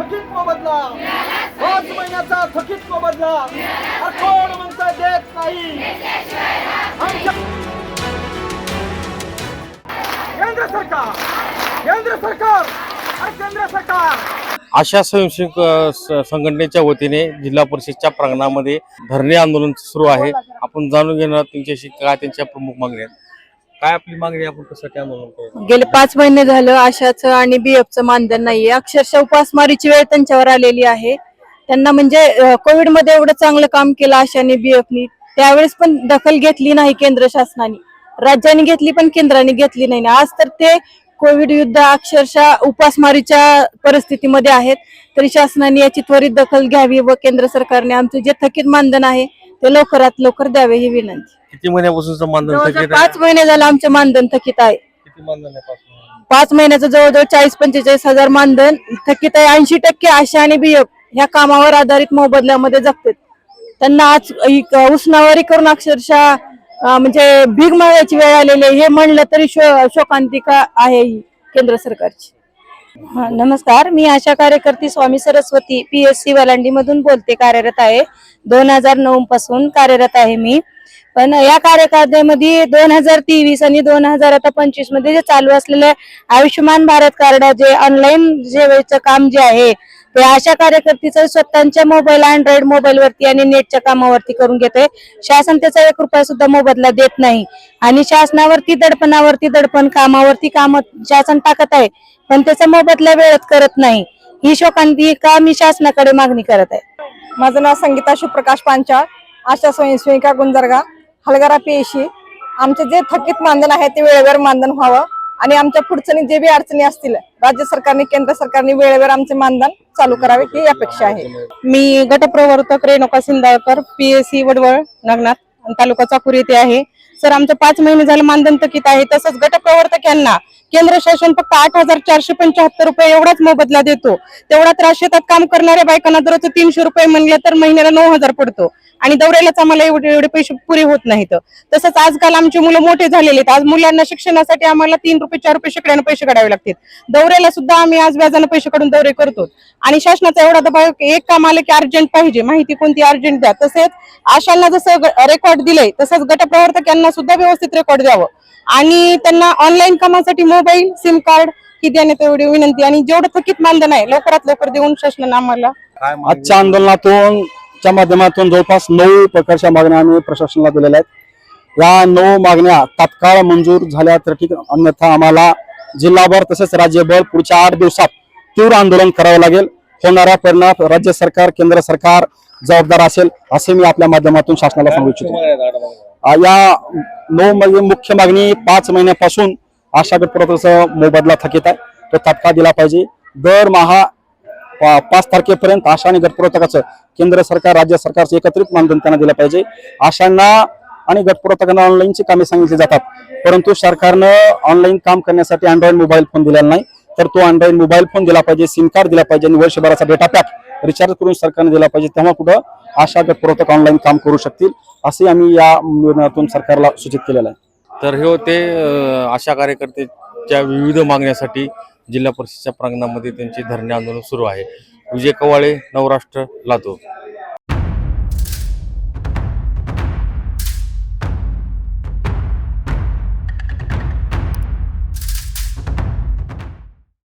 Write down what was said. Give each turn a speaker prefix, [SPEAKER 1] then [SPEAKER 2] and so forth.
[SPEAKER 1] थकीत मोबदला पाच महिन्याचा थकीत मोबदला अरे कोण म्हणतंय देत नाही. केंद्र सरकार. केंद्र सरकार. केंद्र सरकार.
[SPEAKER 2] आशा स्वयंसेवक संघटनेच्या वतीने जिल्हा परिषदच्या प्रांगणामध्ये धरणे आंदोलन सुरू आहे. आपण जाणून घेणार त्यांच्याशी काय त्यांच्या प्रमुख मागण्या आहेत. काय आपली मागणी आपण कसं काय म्हणून
[SPEAKER 3] गेले पाच महिने झालं आशाचं आणि बीएफचं मानधन नाहीये. अक्षरशः उपासमारीची वेळ त्यांच्यावर आलेली आहे. त्यांना म्हणजे कोविडमध्ये एवढं चांगलं काम केलं आशाने बीएफनी त्यावेळेस पण दखल घेतली नाही केंद्र शासनाने. राज्याने घेतली पण केंद्राने घेतली नाही. आज तर ते कोविड युद्ध अक्षरशः उपासमारीच्या परिस्थितीमध्ये आहेत. तरी शासनाने याची त्वरित दखल घ्यावी व केंद्र सरकारने आमचे जे थकीत मानधन आहे ते लवकरात लवकर द्यावे ही विनंती.
[SPEAKER 2] किती महिन्यापासूनचं मानधन थकीत आहे?
[SPEAKER 3] पाच महिने झालं आमचं मानधन थकीत आहे.
[SPEAKER 2] किती मानधन आहे पाच महिने?
[SPEAKER 3] पाच महिन्याचं जवळजवळ चाळीस पंचेचाळीस हजार मानधन थकीत आहे. ऐंशी टक्के आशा आणि बियप ह्या कामावर आधारित मोबदल्यामध्ये जगतात. त्यांना आज एक उसनावारी करून अक्षरशः अं, म्हणजे भीक मागायची वेळ आलेली आहे. हे म्हणलं तरी शो शोकांतिका आहे ही केंद्र सरकारची. हा, नमस्कार. मी आशा कार्यकर्ती Swami Saraswati P S C Walandi मधून बोलते कार्यरत आहे. दोन हजार नऊ पासून कार्यरत आहे मी. पण या कार्यकाळामध्ये दोन हजार तेवीस आणि दोन हजार आता पंचवीसमध्ये जे चालू असलेले आयुष्यमान भारत कार्ड जे ऑनलाईन सेवेचं काम जे आहे ते अशा कार्यकर्तीचं स्वतःच्या मोबाईल अँड्रॉइड मोबाईल वरती आणि नेटच्या कामावरती करून घेतोय. शासन त्याचा एक रुपया सुद्धा मोबदला देत नाही. आणि शासनावरती दडपणावरती दडपण कामावरती काम शासन टाकत आहे पण त्याचा मोबदला वेळेत करत नाही. ही शोकांतिका मी शासनाकडे मागणी करत आहे?
[SPEAKER 4] माझं नाव संगीता शिवप्रकाश पांचाळ आशा स्वयंसेविका गुंजरगा हलगारा पीएशी आमचे जे थकीत मानधन आहे ते वेळेवर मानधन व्हावं. आणि आमच्या पुढचं जे बी अडचणी असतील राज्य सरकारने केंद्र सरकारने वेळेवर आमचे मानधन चालू करावे ही अपेक्षा आहे.
[SPEAKER 3] मी गटप्रवर्तक रेणुका सिंदाळकर पीएससी वडवळ नागनाथ तालुका चाकूर येथे आहे. सर आमचं पाच महिने झालं मानधन थकीत आहे. तसंच गटप्रवर्तक यांना केंद्र शासन फक्त आठ हजार चारशे पंच्याहत्तर रुपये एवढाच मोबदला देतो. तेवढा त्रास शेतात काम करणाऱ्या बायकांना दररोज तीनशे रुपये म्हणले तर महिन्याला नऊ हजार पडतो. आणि दौऱ्यालाच आम्हाला एवढे एवढे पैसे पुरे होत नाहीत. तसंच आजकाल आमची मुलं मोठे झालेले आहेत. आज मुलांना शिक्षणासाठी आम्हाला तीन रुपये चार रुपये शेकड्यानं पैसे काढावे लागतात. दौऱ्याला सुद्धा आम्ही आज व्याजानं पैसे काढून दौरे करतो. आणि शासनाचा एवढा दबाव एक काम आलं की अर्जंट पाहिजे. माहिती कोणती अर्जंट द्या. तसेच आशांना जसं रेकॉर्ड दिलंय तसंच गटप्रवर्तक यांना सुद्धा व्यवस्थित रेकॉर्ड द्यावं. आणि त्यांना ऑनलाईन कामासाठी मोबाईल सिम कार्ड ही देण्यात एवढी विनंती. आणि जेवढं थकीत मानधन आहे लवकरात लवकर देऊन शासनानं आम्हाला?
[SPEAKER 5] आजच्या आंदोलनातून च्या माध्यमातून जवळपास नऊ प्रकारच्या मागण्या आम्ही प्रशासनाला दिलेल्या आहेत. या नऊ मागण्या तात्काळ मंजूर झाल्या तर ठीक अन्यथा आम्हाला जिल्हाभर तसेच राज्यभर पुढच्या आठ दिवसात तीव्र आंदोलन करावं लागेल. होणाऱ्या परिणाम राज्य सरकार केंद्र सरकार जबाबदार असेल असे मी आपल्या माध्यमातून शासनाला सांगू इच्छितो. या नऊ मध्ये मुख्य मागणी पाच महिन्यापासून आशा गटपुरवठ्याचा मोबदला थकीत आहे. तो तत्काळ दिला पाहिजे. दरमहा पा- पाच तारखेपर्यंत आशा आणि गटपुरवठकाचं केंद्र सरकार राज्य सरकारचं एकत्रित मानधन त्यांना दिलं पाहिजे. आशांना आणि गटपुरवठकांना ऑनलाईनची कामे सांगितली जातात. परंतु सरकारनं ऑनलाईन काम करण्यासाठी अँड्रॉइड मोबाईल फोन दिलेला नाही. तर तो अँड्रॉइड मोबाईल फोन दिला पाहिजे सिम कार्ड दिला पाहिजे आणि वर्षभराचा डेटा पॅक रिचार्ज करून सरकारने दिला पाहिजे. तेव्हा कुठं आशा गटपुरवठक ऑनलाईन काम करू शकतील असे आम्ही या निर्णयातून सरकारला सूचित केलेलं आहे.
[SPEAKER 2] तर हे होते आशा कार्यकर्त्याच्या विविध मागण्यासाठी जिल्हा परिषदच्या प्रांगणामध्ये त्यांची धरणे आंदोलन सुरू आहे. विजय कवाळे नवराष्ट्र लातूर.